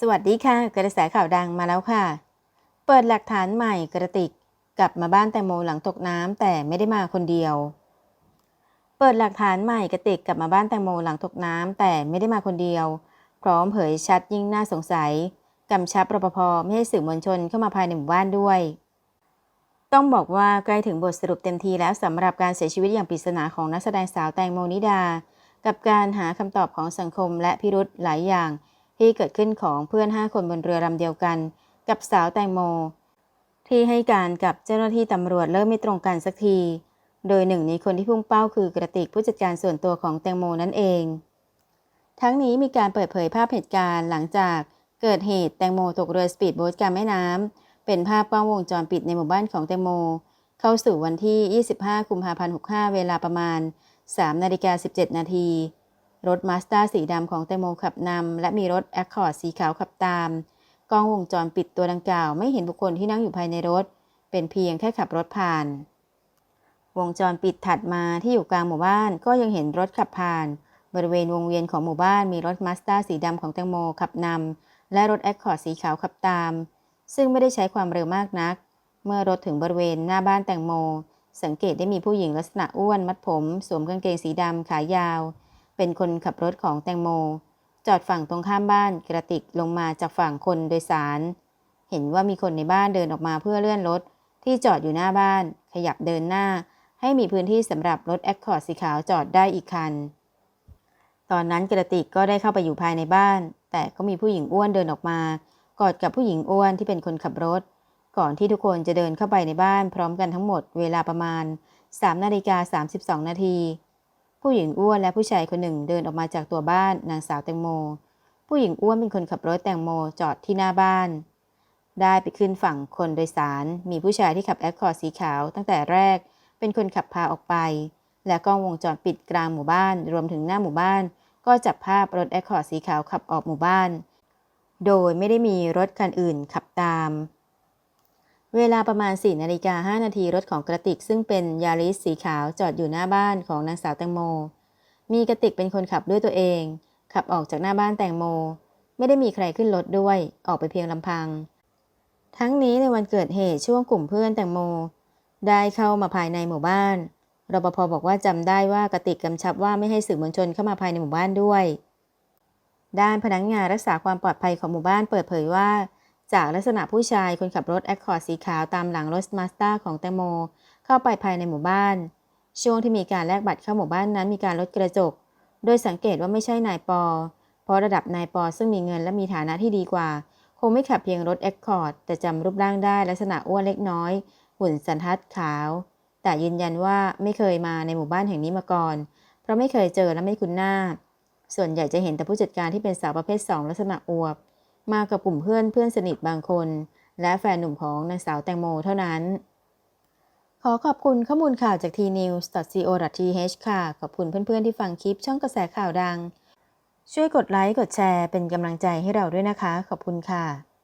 สวัสดีค่ะ กระแสข่าวดังมาแล้วค่ะ เปิดหลักฐานใหม่กระติก กลับมาบ้านแตงโมหลังตกน้ำแต่ไม่ได้มาคนเดียว เปิดหลักฐานใหม่กระติกกลับมาบ้านแตงโมหลังตกน้ำแต่ไม่ได้มาคนเดียว พร้อมเผยชัดยิ่งน่าสงสัยกำชับรปภไม่ให้สื่อมวลชนเข้ามาภายในหมู่บ้านด้วย ต้องบอกว่าใกล้ถึงบทสรุปเต็มทีแล้วสำหรับการเสียชีวิตอย่างปริศนาของนักแสดงสาวแตงโมนิดา กับการหาคำตอบของสังคมและพิรุธหลายอย่าง ที่เกิดขึ้นของเพื่อน5คนบนเรือลำเดียวกัน กับสาวแตงโม ที่ให้การกับเจ้าหน้าที่ตำรวจเริ่มไม่ตรงกันสักที โดยหนึ่งในคนที่พุ่งเป้าคือกระติกผู้จัดการส่วนตัวของแตงโมนั่นเอง ทั้งนี้มีการเปิดเผยภาพเหตุการณ์หลังจากเกิดเหตุแตงโมตกเรือสปีดโบ๊ทกลางแม่น้ำเป็นภาพกล้องวงจรปิดในหมู่บ้านของแตงโม เข้าสู่วันที่ 25 กุมภาพันธ์ 65 เวลาประมาณ3นาฬิกา17 นาที รถมาสด้าสีดำของแตงโมขับนำและมีรถแอคคอร์ดสีขาวขับตาม กล้องวงจรปิดตัวดังกล่าว ไม่เห็นบุคคลที่นั่งอยู่ภายในรถ เป็นเพียงแค่ขับรถผ่าน วงจรปิดถัดมาที่อยู่กลางหมู่บ้านก็ยังเห็นรถขับผ่าน บริเวณวงเวียนของหมู่บ้านมีรถมาสด้าสีดำของแตงโมขับนำและรถแอคคอร์ดสีขาวขับตาม ซึ่งไม่ได้ใช้ความเร็วมากนัก เมื่อรถถึงบริเวณหน้าบ้านแตงโม สังเกตได้มีผู้หญิงลักษณะอ้วนมัดผม สวมกางเกงสีดำขายาว เป็นคนขับรถของแตงโม จอดฝั่งตรงข้ามบ้านกระติกลงมาจากฝั่งคนโดยสาร เห็นว่ามีคนในบ้านเดินออกมาเพื่อเลื่อนรถที่จอดอยู่หน้าบ้าน ขยับเดินหน้า ให้มีพื้นที่สำหรับรถแอคคอร์ดสีขาวจอดได้อีกคัน ตอนนั้นกระติกก็ได้เข้าไปอยู่ภายในบ้าน แต่ก็มีผู้หญิงอ้วนเดินออกมากอดกับผู้หญิงอ้วนที่เป็นคนขับรถ ก่อนที่ทุกคนจะเดินเข้าไปในบ้านพร้อมกันทั้งหมดเวลาประมาณ3นาฬิกา32 นาที ผู้หญิงอ้วนและผู้ชายคนหนึ่งเดินออกมาจากตัวบ้านนางสาวแตงโม ผู้หญิงอ้วนเป็นคนขับรถแตงโมจอดที่หน้าบ้าน ได้ไปขึ้นฝั่งคนโดยสาร มีผู้ชายที่ขับแอคคอร์ดสีขาวตั้งแต่แรก เป็นคนขับพาออกไป และกล้องวงจรปิดกลางหมู่บ้าน รวมถึงหน้าหมู่บ้าน ก็จับภาพรถแอคคอร์ดสีขาวขับออกหมู่บ้าน โดยไม่ได้มีรถคันอื่นขับตาม เวลาประมาณ 4 นาฬิกา 5 นาทีรถของกระติก ซึ่งเป็นยาริสสีขาวจอดอยู่หน้าบ้านของนางสาวแตงโม มีกระติกเป็นคนขับด้วยตัวเอง ขับออกจากหน้าบ้านแตงโม ไม่ได้มีใครขึ้นรถด้วย ออกไปเพียงลำพัง ทั้งนี้ในวันเกิดเหตุช่วงกลุ่มเพื่อนแตงโม ได้เข้ามาภายในหมู่บ้านรปภบอกว่าจำได้ว่ากระติกกำชับว่าไม่ให้สื่อมวลชนเข้ามาภายในหมู่บ้านด้วย ด้านพนักงานรักษาความปลอดภัยของหมู่บ้านเปิดเผยว่า จากลักษณะผู้ชายคนขับรถแอคคอร์ดสีขาวตามหลังรถมาสด้าของแตงโม เข้าไปภายในหมู่บ้าน ช่วงที่มีการแลกบัตรเข้าหมู่บ้านนั้นมีการลดกระจก โดยสังเกตว่าไม่ใช่นายปอ เพราะระดับนายปอซึ่งมีเงินและมีฐานะที่ดีกว่า คงไม่ขับเพียงรถแอคคอร์ดแต่จำรูปร่างได้ลักษณะอ้วนเล็กน้อย หุ่นสันทัดขาว แต่ยืนยันว่าไม่เคยมาในหมู่บ้านแห่งนี้มาก่อน เพราะไม่เคยเจอและไม่คุ้นหน้า ส่วนใหญ่จะเห็นแต่ผู้จัดการที่เป็นสาวประเภทสองลักษณะอวบ มากับกลุ่มเพื่อนเพื่อนสนิทบางคน และแฟนหนุ่มของนางสาวแตงโมเท่านั้น ขอขอบคุณข้อมูลข่าวจาก tnews.co.th ค่ะ ขอบคุณเพื่อนๆที่ฟังคลิปช่องกระแสข่าวดัง ช่วยกดไลค์กดแชร์เป็นกำลังใจให้เราด้วยนะคะ ขอบคุณค่ะ